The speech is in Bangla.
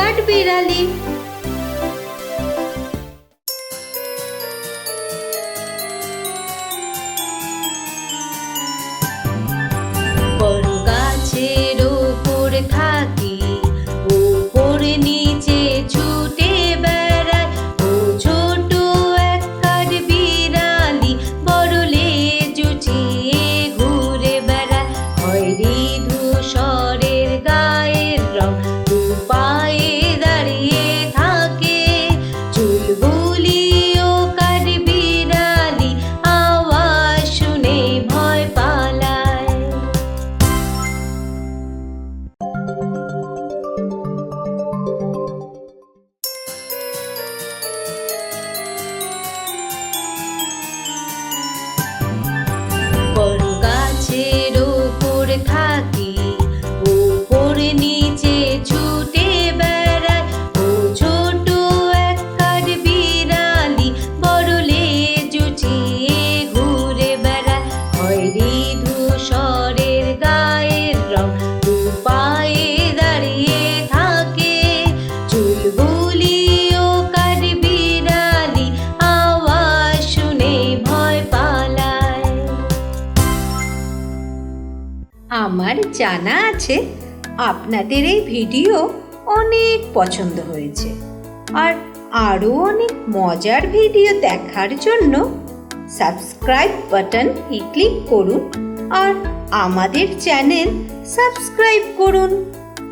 কাঠবিড়ালি বড় গাছের ওপর থাকি ওপর নিচে আমার জানা আছে, আপনাদের এই ভিডিও অনেক পছন্দ হয়েছে। আর আরও অনেক মজার ভিডিও দেখার জন্য সাবস্ক্রাইব বাটন ক্লিক করুন আর আমাদের চ্যানেল সাবস্ক্রাইব করুন।